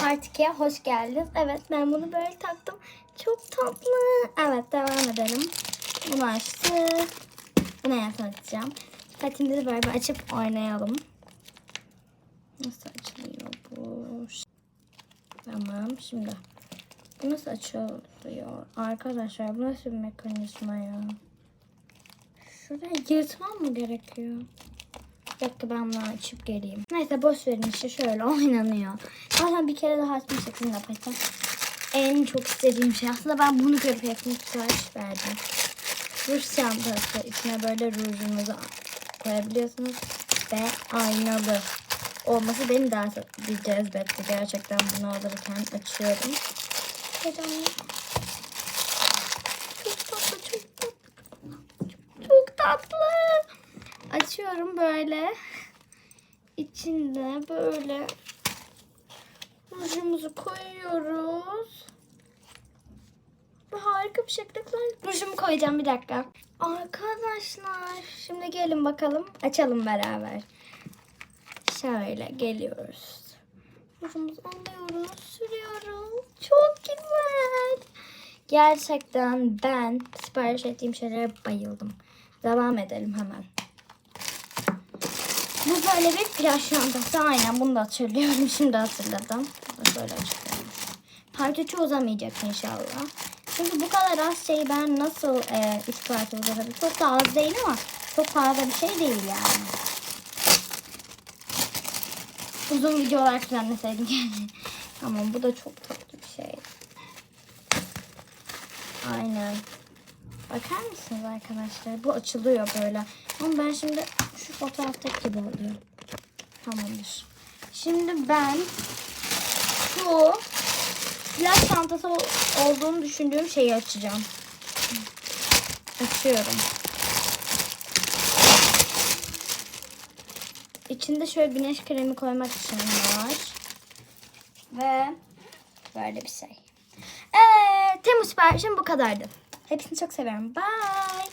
Part 2'ye hoş geldiniz. Evet ben bunu böyle taktım. Çok tatlı. Evet devam edelim. Bunu açtık. Bunu. Hadi şimdi de böyle açıp oynayalım. Nasıl açılıyor bu? Tamam şimdi. Bu nasıl açılıyor? Arkadaşlar bu nasıl bir mekanizma ya? Şuraya yırtmam mı gerekiyor? Bir dakika ben bunu açıp geleyim. Neyse boş verin işte şöyle oynanıyor. Zaten bir kere daha açmıştık sizin yapacağım. En çok istediğim şey aslında ben bunu görüp hepsini sipariş verdim. Ruj çantası içine böyle rujunuzu koyabiliyorsunuz ve aynalı olması beni daha çok bir cezbetti. Gerçekten bunu alırken açıyorum. Heyecanlıyım. Çok tatlı, çok tatlı. Çok tatlı. Açıyorum böyle. İçinde böyle rujumuzu koyuyoruz. Ve harika bir şekilde Rujumu koyacağım bir dakika. Arkadaşlar şimdi gelin bakalım. Açalım beraber. Şöyle geliyoruz. Rujumuzu alıyoruz, sürüyoruz. Çok güzel. Gerçekten ben sipariş ettiğim şeylere bayıldım. Devam edelim hemen. Bu böyle bir plaj çantası. Aynen bunu da hatırlıyorum. Şimdi hatırladım. Bunu Şöyle açıklayayım. Parça uzamayacak inşallah. Çünkü bu kadar az şeyi ben nasıl e, üç parça uzatabilirim? Çok da az değil ama çok fazla bir şey değil yani. Uzun videolar planlasaydım yani. Tamam bu da çok tatlı bir şey. Aynen. Bakar mısınız arkadaşlar? Bu açılıyor böyle. Ama ben şimdi şu fotoğraftaki gibi oluyor. Tamamdır. Şimdi ben şu plaj çantası ol- olduğunu düşündüğüm şeyi açacağım. Açıyorum. İçinde şöyle güneş kremi koymak için var. Ve böyle bir şey. Evet, Temmuz siparişim bu kadardı. Hepsini çok seviyorum. Bye.